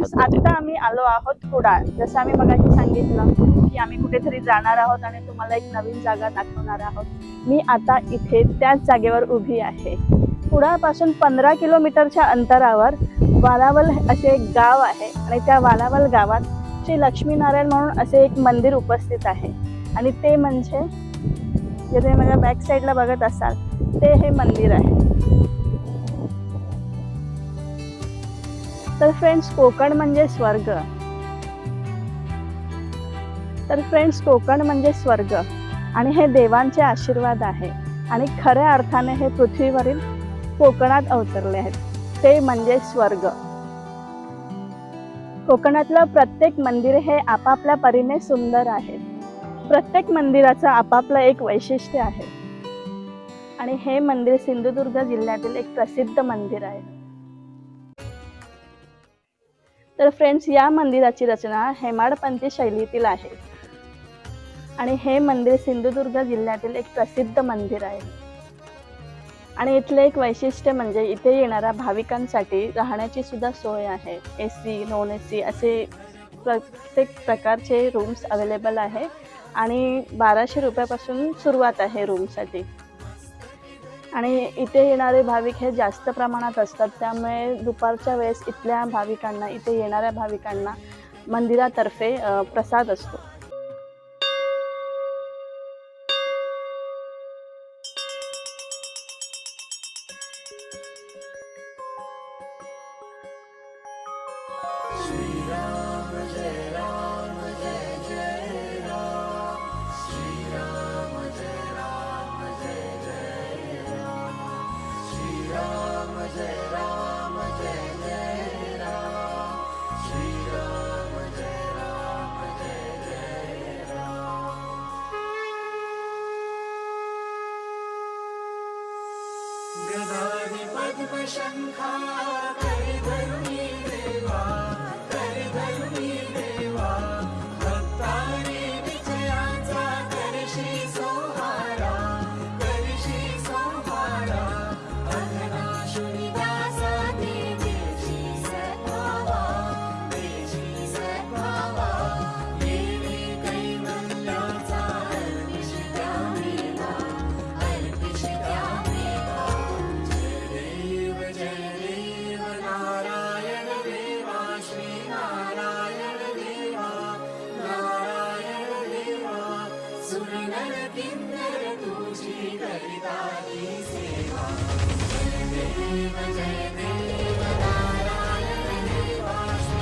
Friends पद्धती आता आम्ही आलो आहोत कुडाळ. जसं आम्ही मगाशी सांगितलं की आम्ही कुठेतरी जाणार आहोत आणि तुम्हाला एक नवीन जागा दाखवणार आहोत. मी आता इथे त्याच जागेवर उभी आहे. कुडाळपासून पंधरा किलोमीटरच्या अंतरावर वालावल असे एक गाव आहे आणि त्या वालावल गावात श्री लक्ष्मीनारायण म्हणून असे एक मंदिर उपस्थित आहे. आणि ते म्हणजे जे तुम्ही माझ्या बॅक साईडला बघत असाल ते हे मंदिर आहे. तर फ्रेंड्स कोकण म्हणजे स्वर्ग. तर फ्रेंड्स कोकण म्हणजे स्वर्ग. आणि हे देवांचे आशीर्वाद आहे. आणि खऱ्या अर्थाने हे पृथ्वीवरील कोकणात अवतरले आहेत. ते म्हणजे स्वर्ग. कोकणातलं प्रत्येक मंदिर हे आपापल्या परीने सुंदर आहे. प्रत्येक मंदिराचं आपापलं एक वैशिष्ट्य आहे. आणि हे मंदिर सिंधुदुर्ग जिल्ह्यातील एक प्रसिद्ध मंदिर आहे. तर फ्रेंड्स या मंदिराची रचना हेमाडपंथी शैलीतील आहे. आणि हे मंदिर सिंधुदुर्ग जिल्ह्यातील एक प्रसिद्ध मंदिर आहे. आणि इथले एक वैशिष्ट्य म्हणजे इथे येणाऱ्या भाविकांसाठी राहण्याची सुद्धा सोय आहे. A C non A C असे प्रत्येक प्रकारचे रूम्स अवेलेबल आहे. आणि बाराशे रुपयापासून सुरुवात आहे रूमसाठी आणि इथे येणारे भाविक हे जास्त प्रमाणात असतात. त्यामुळे दुपारच्या वेळेस इथल्या भाविकांना इथे येणाऱ्या भाविकांना मंदिरातर्फे प्रसाद असतो. गदानि पद्मशङ्खा करिधरुणी देवा. किन्नर तुझी करिताची सेवा. जय देव जय देव.